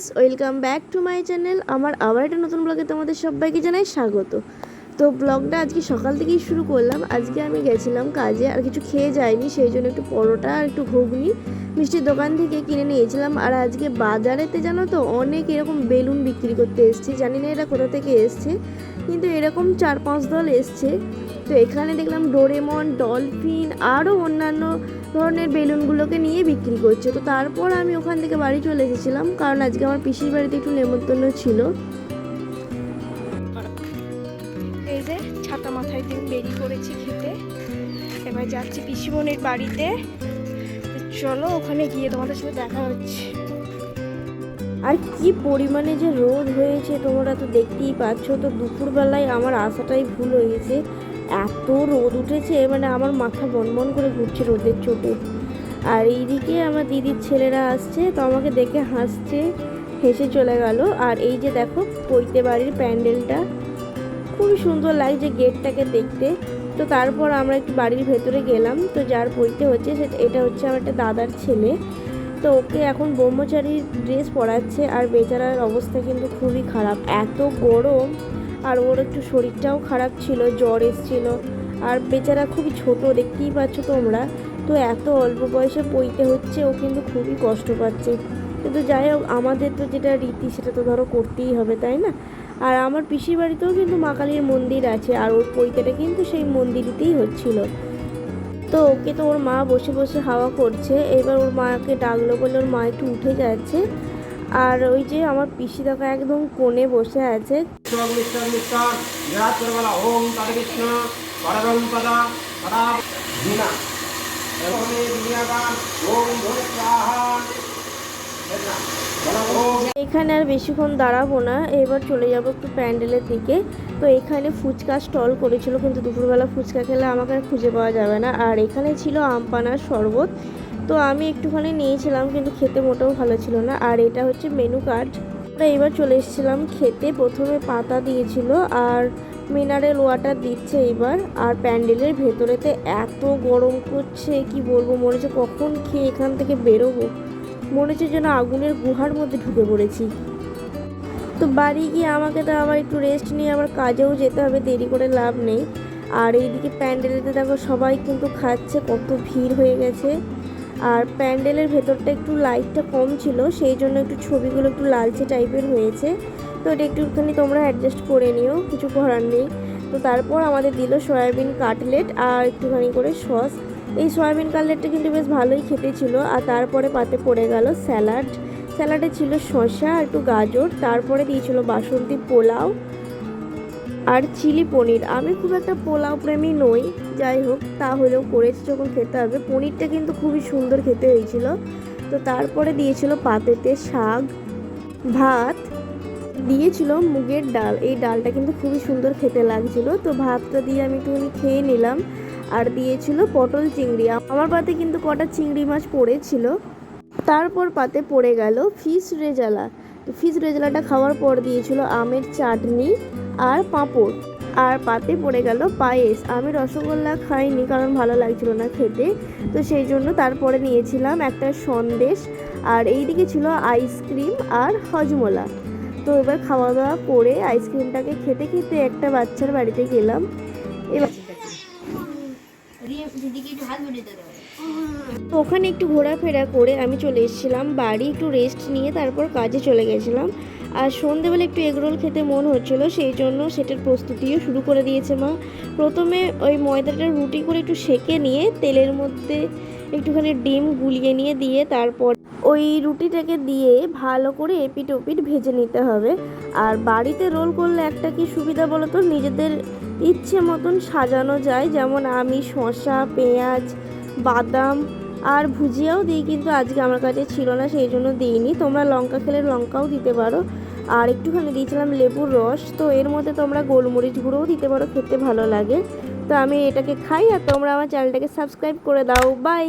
Friends welcome back to my channel আমার আবার একটা নতুন ব্লগে তোমাদের সবাইকে জানাই স্বাগত। তো ব্লগটা আজকে সকাল থেকেই শুরু করলাম। আজকে আমি গেছিলাম কাজে, আর কিছু খেয়ে যাইনি, সেই জন্য একটু পরোটা আর একটু ঘুগনি মিষ্টির দোকান থেকে কিনে নিয়েছিলাম। আর আজকে বাজারেতে জানো তো, অনেক এরকম বেলুন বিক্রি করতে এসছে। জানি না এটা কোথা থেকে এসছে, কিন্তু এরকম চার পাঁচ দল এসছে। তো এখানে দেখলাম ডোরেমন ডলফিন আরও অন্যান্য ধরনের বেলুনগুলোকে নিয়ে বিক্রি করছে। তো তারপর আমি ওখান থেকে বাড়ি চলে এসেছিলাম কারণ আজকে আমার পিসির বাড়িতে একটু নেমন্তন্ন ছিল। এই যে ছাতা মাথায় দিন বেরিয়ে পড়েছি খেতে। এবার যাচ্ছি পিসিমনির বাড়িতে। চলো ওখানে গিয়ে তোমাদের সাথে দেখা হচ্ছে। আর কি পরিমাণে যে রোদ হয়েছে তোমরা তো দেখতেই পাচ্ছ। তো দুপুরবেলায় আমার আসাটাই ভুল হয়ে গেছে। এত রোদ উঠেছে মানে আমার মাথা বনবন করে ঘুরছে রোদের চোটে। আর এইদিকে আমার দিদির ছেলেরা আসছে, তো আমাকে দেখে হাসছে, হেসে চলে গেল। আর এই যে দেখো, পৈতে বাড়ির প্যান্ডেলটা, খুবই সুন্দর লাগছে গেটটাকে দেখতে। তো তারপর আমরা একটু বাড়ির ভেতরে গেলাম, তো যার পৈতে হচ্ছে সেটা এটা হচ্ছে আমার একটা দাদার ছেলে। তো ওকে এখন ব্রহ্মচারীর ড্রেস পরাচ্ছে, আর বেচারার অবস্থা কিন্তু খুবই খারাপ। এত গরম আর ওর একটু শরীরটাও খারাপ ছিল, জ্বর এসছিল। আর বেচারা খুবই ছোট, দেখতেই পাচ্ছ তোমরা। তো এত অল্প বয়সে পইতে হচ্ছে, ও কিন্তু খুবই কষ্ট পাচ্ছে। কিন্তু যাই হোক, আমাদের তো যেটা রীতি, সেটা তো ধরো করতেই হবে, তাই না? আর আমার পিসির বাড়িতেও কিন্তু মা কালীর মন্দির আছে, আর ওর পৈতেটা কিন্তু সেই মন্দিরেতেই হচ্ছিল। তো ওকে তো ওর মা বসে বসে হাওয়া করছে, এবার ওর মাকে ডাকলো বলে ওর মা একটু উঠে যাচ্ছে। আর ওই যে আমার পিসি দেখা একদম কোণে বসে আছে। এখানে আর বেশিক্ষণ দাঁড়াবো না। এবার চলে যাব একটু প্যান্ডেলের দিকে। তো এখানে ফুচকা স্টল করেছিল কিন্তু দুপুরবেলা ফুচকা খেলে আমাকে আর খুঁজে পাওয়া যাবে না। আর এখানে ছিল আমপানার শরবত। তো আমি একটুখানি নিয়েছিলাম, কিন্তু খেতে মোটেও ভালো ছিল না। আর এটা হচ্ছে মেনু কার্ড আমরা এবার চলে এসেছিলাম খেতে। প্রথমে পাতা দিয়েছিল আর মিনারেল ওয়াটার দিচ্ছে এবার। আর প্যান্ডেলের ভেতরেতে এত গরম করছে, কি বলব, মনে হচ্ছে কখন খেয়ে এখান থেকে বেরোবো। মনে হচ্ছে যেন আগুনের গুহার মধ্যে ঢুকে পড়েছি। তো বাড়ি গিয়ে আমাকে তো আবার একটু রেস্ট নিয়ে আবার কাজেও যেতে হবে, দেরি করে লাভ নেই। আর এইদিকে প্যান্ডেলেতে দেখো সবাই কিন্তু খাচ্ছে, কত ভিড় হয়ে গেছে। আর প্যান্ডেলের ভেতরটা একটু লাইটটা কম ছিল, সেই জন্য একটু ছবিগুলো একটু লালচে টাইপের হয়েছে। তো এটা একটুখানি তোমরা অ্যাডজাস্ট করে নিও, কিছু করার নেই। তো তারপর আমাদের দিল সয়াবিন কাটলেট আর একটুখানি করে সস। এই সয়াবিন কাটলেটটা কিন্তু বেশ ভালোই খেতে ছিল, আর তারপরে পাতে পড়ে গেল স্যালাড। স্যালাডে ছিল শসা আর একটু গাজর, তারপরে দিয়েছিল বাসন্তী পোলাও। আর চিলি পনির। আমি খুব একটা পোলাও প্রেমী নই। যাই হোক, তাহলেও করেছি যখন খেতে হবে। পনিরটা কিন্তু খুবই সুন্দর খেতে হয়েছিল। তো তারপরে দিয়েছিল পাতেতে শাক, ভাত, দিয়েছিল মুগের ডাল। এই ডালটা কিন্তু খুবই সুন্দর খেতে লাগছিল। তো ভাতটা দিয়ে আমি একটুখানি খেয়ে নিলাম। আর দিয়েছিল পটল চিংড়ি। আমার পাতে কিন্তু কটা চিংড়ি মাছ পড়েছিল। তারপর পাতে পড়ে গেল ফিশ রেজালা। তো ফিশ রেজালাটা খাওয়ার পর দিয়েছিল আমের চাটনি। আর পাঁপড়। আর পাতে পড়ে গেল পায়েস। আমি রসগোল্লা খাইনি কারণ ভালো লাগছিল না খেতে। তো সেই জন্য তারপরে নিয়েছিলাম একটা সন্দেশ। আর এইদিকে ছিল আইসক্রিম আর হজমোলা। তো এবার খাওয়া দাওয়া করে আইসক্রিমটাকে খেতে খেতে একটা বাচ্চার বাড়িতে গেলাম। এবার তো ওখানে একটু ঘোরাফেরা করে আমি চলে এসেছিলাম বাড়ি, একটু রেস্ট নিয়ে তারপর কাজে চলে গেছিলাম। আর সন্ধেবেলা একটু এগরোল খেতে মন হচ্ছিল, সেই জন্য সেটার প্রস্তুতিও শুরু করে দিয়েছে মা। প্রথমে ওই ময়দাটা রুটি করে একটু সেকে নিয়ে তেলের মধ্যে একটুখানি ডিম গুলিয়ে নিয়ে দিয়ে তারপর ওই রুটিটাকে দিয়ে ভালো করে এপিট ওপিট ভেজে নিতে হবে। আর বাড়িতে রোল করলে একটা কি সুবিধা বলো তো নিজেদের ইচ্ছে মতন সাজানো যায়, যেমন আমি শসা, পেঁয়াজ, বাদাম আর ভুজিয়াও দিই, কিন্তু আজকে আমার কাছে ছিল না, সেই জন্য দিইনি। তোমরা লঙ্কা খেলে লঙ্কাও দিতে পারো। আর একটুখানি দিয়েছিলাম লেবুর রস, তো এর মধ্যে তোমরা গোলমরিচ গুঁড়োও দিতে পারো, খেতে ভালো লাগে। তো আমি এটাকে খাই আর তোমরা আমার চ্যানেলটাকে সাবস্ক্রাইব করে দাও। বাই!